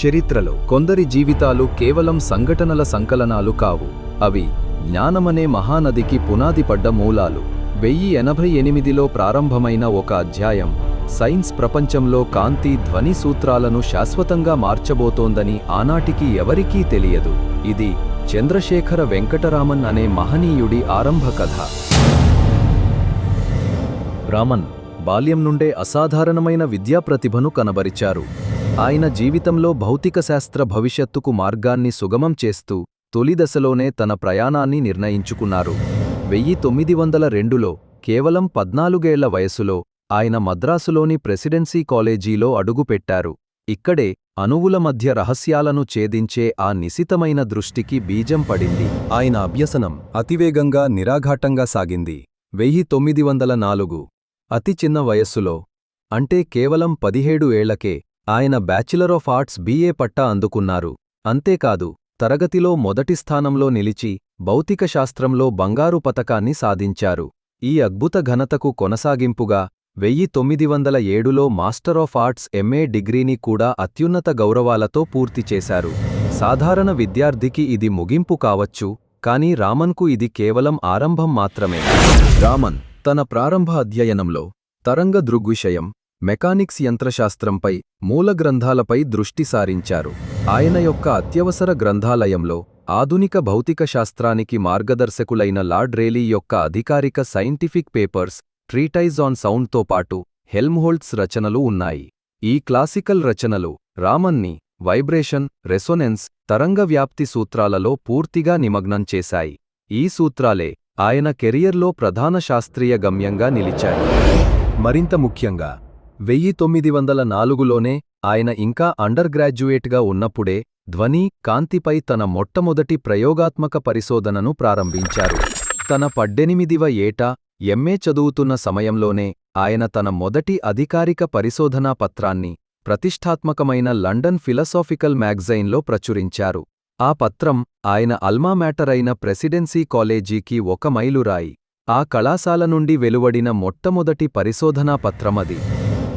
చరిత్రలో కొందరి జీవితాలు కేవలం సంఘటనల సంకలనాలు కావు. అవి జ్ఞానమనే మహానదికి పునాది పడ్డ మూలాలు. వెయ్యి ఎనభై ఎనిమిదిలో ప్రారంభమైన ఒక అధ్యాయం సైన్స్ ప్రపంచంలో కాంతి ధ్వని సూత్రాలను శాశ్వతంగా మార్చబోతోందని ఆనాటికి ఎవరికీ తెలియదు. ఇది చంద్రశేఖర వెంకటరామన్ అనే మహనీయుడి ఆరంభ కథ రామన్ బాల్యం నుండే అసాధారణమైన విద్యా ప్రతిభను కనబరిచారు. ఆయన జీవితంలో భౌతిక శాస్త్ర భవిష్యత్తుకు మార్గాన్ని సుగమం చేస్తూ తొలి దశలోనే తన ప్రయాణాన్ని నిర్ణయించుకున్నారు. వెయ్యి తొమ్మిది వందల రెండులో కేవలం పద్నాలుగేళ్ళ వయసులో ఆయన మద్రాసులోని ప్రెసిడెన్సీ కాలేజీలో అడుగుపెట్టారు. ఇక్కడే అణువుల మధ్య రహస్యాలను ఛేదించే ఆ నిశితమైన దృష్టికి బీజం పడింది. ఆయన అభ్యసనం అతివేగంగా నిరాఘాటంగా సాగింది. వెయ్యి తొమ్మిది వందల నాలుగు అతి చిన్న వయస్సులో అంటే కేవలం పదిహేడు ఏళ్ళకే ఆయన బ్యాచిలర్ ఆఫ్ ఆర్ట్స్ బీఏ పట్టా అందుకున్నారు. అంతేకాదు తరగతిలో మొదటి స్థానంలో నిలిచి భౌతిక శాస్త్రంలో బంగారు పతకాన్ని సాధించారు. ఈ అద్భుత ఘనతకు కొనసాగింపుగా వెయ్యి తొమ్మిది వందల ఏడులో మాస్టర్ ఆఫ్ ఆర్ట్స్ ఎంఏ డిగ్రీని కూడా అత్యున్నత గౌరవాలతో పూర్తి చేశారు. సాధారణ విద్యార్థికి ఇది ముగింపు కావచ్చు కానీ రామన్కు ఇది కేవలం ఆరంభం మాత్రమే. రామన్ తన ప్రారంభ అధ్యయనంలో తరంగ దృగ్విషయం మెకానిక్స్ యంత్రశాస్త్రంపై మూల గ్రంథాలపై దృష్టి సారించారు. ఆయన యొక్క అత్యవసర గ్రంథాలయంలో ఆధునిక భౌతిక శాస్త్రానికి మార్గదర్శకులైన లార్డ్ రేలీ యొక్క అధికారిక సైంటిఫిక్ పేపర్స్ ట్రీటైజ్ ఆన్ సౌండ్తో పాటు హెల్మ్హోల్ట్స్ రచనలు ఉన్నాయి. ఈ క్లాసికల్ రచనలు రామన్ని వైబ్రేషన్ రెసొనెన్స్ తరంగ వ్యాప్తి సూత్రాలలో పూర్తిగా నిమగ్నం చేశాయి. ఈ సూత్రాలే ఆయన కెరియర్లో ప్రధాన శాస్త్రీయ గమ్యంగా నిలిచాయి. మరింత ముఖ్యంగా వెయ్యి తొమ్మిది వందల నాలుగులోనే ఆయన ఇంకా అండర్ గ్రాడ్యుయేట్గా ఉన్నప్పుడే ధ్వని కాంతిపై తన మొట్టమొదటి ప్రయోగాత్మక పరిశోధనను ప్రారంభించారు. తన పద్దెనిమిదివ ఏట ఎంఏ చదువుతున్న సమయంలోనే ఆయన తన మొదటి అధికారిక పరిశోధనా పత్రాన్ని ప్రతిష్టాత్మకమైన లండన్ ఫిలసాఫికల్ మ్యాగజైన్లో ప్రచురించారు. ఆ పత్రం ఆయన అల్మా మ్యాటర్ అయిన ప్రెసిడెన్సీ కాలేజీకి ఒక మైలురాయి. ఆ కళాశాల నుండి వెలువడిన మొట్టమొదటి పరిశోధనా పత్రమది.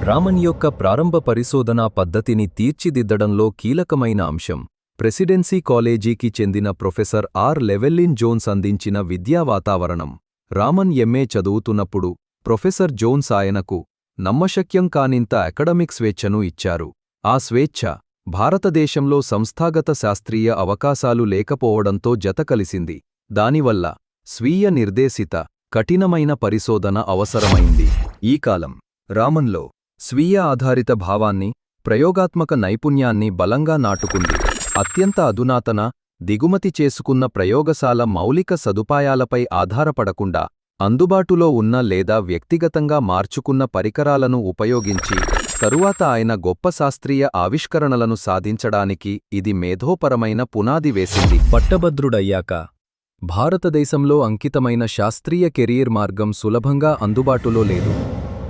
రామన్ యొక్క ప్రారంభ పరిశోధనా పద్ధతిని తీర్చిదిద్దడంలో కీలకమైన అంశం. ప్రెసిడెన్సీ కాలేజీకి చెందిన ప్రొఫెసర్ ఆర్. లెవెల్లిన్ జోన్స్ అందించిన విద్యా వాతావరణం. రామన్ ఎంఏ చదువుతున్నప్పుడు ప్రొఫెసర్ జోన్స్ ఆయనకు నమ్మశక్యం కానింత అకడమిక్ స్వేచ్ఛను ఇచ్చారు. ఆ స్వేచ్ఛ భారతదేశంలో సంస్థాగత శాస్త్రీయ అవకాశాలు లేకపోవడంతో జతకలిసింది దానివల్ల స్వీయ నిర్దేశిత కఠినమైన పరిశోధన అవసరమైంది. ఈ కాలం రామన్లో స్వీయ ఆధారిత భావాన్ని ప్రయోగాత్మక నైపుణ్యాన్ని బలంగా నాటుకుంది. అత్యంత అధునాతన దిగుమతి చేసుకున్న ప్రయోగశాల మౌలిక సదుపాయాలపై ఆధారపడకుండా అందుబాటులో ఉన్న లేదా వ్యక్తిగతంగా మార్చుకున్న పరికరాలను ఉపయోగించి తరువాత ఆయన గొప్ప శాస్త్రీయ ఆవిష్కరణలను సాధించడానికి ఇది మేధోపరమైన పునాది వేసింది. పట్టభద్రుడయ్యాక భారతదేశంలో అంకితమైన శాస్త్రీయ కెరీర్ మార్గం సులభంగా అందుబాటులో లేదు.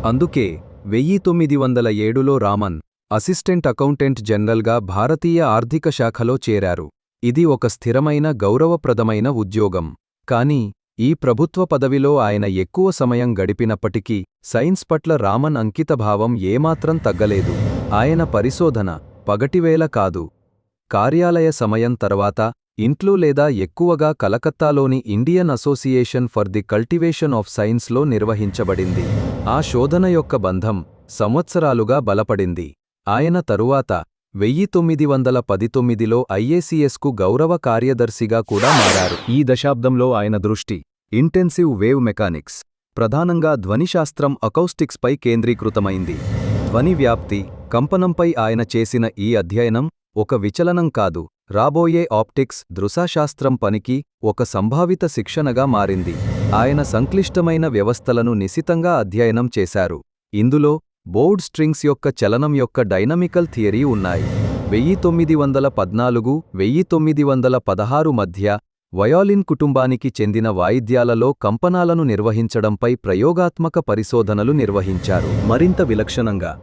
అందుకే వెయ్యి తొమ్మిది వందల ఏడులో రామన్ అసిస్టెంట్ అకౌంటెంట్ జనరల్గా భారతీయ ఆర్థిక శాఖలో చేరారు. ఇది ఒక స్థిరమైన గౌరవప్రదమైన ఉద్యోగం. కాని ఈ ప్రభుత్వ పదవిలో ఆయన ఎక్కువ సమయం గడిపినప్పటికీ సైన్స్ పట్ల రామన్ అంకితభావం ఏమాత్రం తగ్గలేదు. ఆయన పరిశోధన పగటివేళ కాదు. కార్యాలయ సమయం తర్వాత ఇంట్లో లేదా ఎక్కువగా కలకత్తాలోని Indian Association for the Cultivation of సైన్స్లో నిర్వహించబడింది. ఆ శోధన యొక్క బంధం సంవత్సరాలుగా బలపడింది. ఆయన తరువాత వెయ్యి తొమ్మిది వందల పదితొమ్మిదిలో ఐఏసీఎస్కు గౌరవ కార్యదర్శిగా కూడా మారారు. ఈ దశాబ్దంలో ఆయన దృష్టి ఇంటెన్సివ్ వేవ్ మెకానిక్స్ ప్రధానంగా ధ్వనిశాస్త్రం అకౌస్టిక్స్పై కేంద్రీకృతమైంది. ధ్వని వ్యాప్తి కంపనంపై ఆయన చేసిన ఈ అధ్యయనం ఒక విచలనం కాదు. రాబోయే ఆప్టిక్స్ దృశాశాస్త్రం పనికి ఒక సంభావిత శిక్షణగా మారింది. ఆయన సంక్లిష్టమైన వ్యవస్థలను నిశితంగా అధ్యయనం చేశారు. ఇందులో బోర్డ్ స్ట్రింగ్స్ యొక్క చలనం యొక్క డైనమికల్ థియరీ ఉన్నాయి. వెయ్యి తొమ్మిది వందల పద్నాలుగు వెయ్యి తొమ్మిది వందల పదహారు మధ్య వయోలిన్ కుటుంబానికి చెందిన వాయిద్యాలలో కంపనాలను నిర్వహించడంపై ప్రయోగాత్మక పరిశోధనలు నిర్వహించారు. మరింత విలక్షణంగా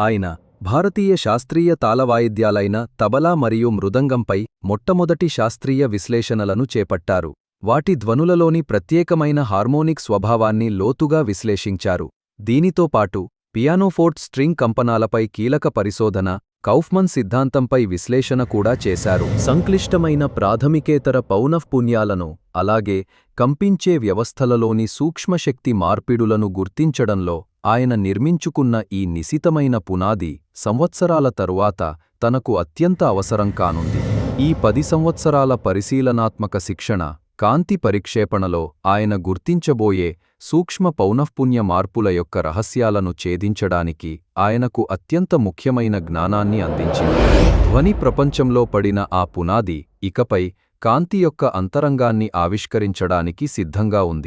ఆయన భారతీయ శాస్త్రీయ తాళవాయిద్యాలైన తబలా మరియు మృదంగంపై మొట్టమొదటి శాస్త్రీయ విశ్లేషణలను చేపట్టారు. వాటి ధ్వనులలోని ప్రత్యేకమైన హార్మోనిక్ స్వభావాన్ని లోతుగా విశ్లేషించారు. దీనితో పాటు పియానోఫోర్ట్ స్ట్రింగ్ కంపనాలపై కీలక పరిశోధన కౌఫ్మన్ సిద్ధాంతంపై విశ్లేషణ కూడా చేశారు. సంక్లిష్టమైన ప్రాథమికేతర పౌనఃపుణ్యాలను అలాగే కంపించే వ్యవస్థలలోని సూక్ష్మశక్తి మార్పిడులను గుర్తించడంలో ఆయన నిర్మించుకున్న ఈ నిశితమైన పునాది సంవత్సరాల తరువాత తనకు అత్యంత అవసరం కానుంది. ఈ పది సంవత్సరాల పరిశీలనాత్మక శిక్షణ కాంతి పరిక్షేపణలో ఆయన గుర్తించబోయే సూక్ష్మ పౌనఃపుణ్య మార్పుల యొక్క రహస్యాలను ఛేదించడానికి ఆయనకు అత్యంత ముఖ్యమైన జ్ఞానాన్ని అందించింది. ధ్వని ప్రపంచంలో పడిన ఆ పునాది ఇకపై కాంతి యొక్క అంతరంగాన్ని ఆవిష్కరించడానికి సిద్ధంగా ఉంది.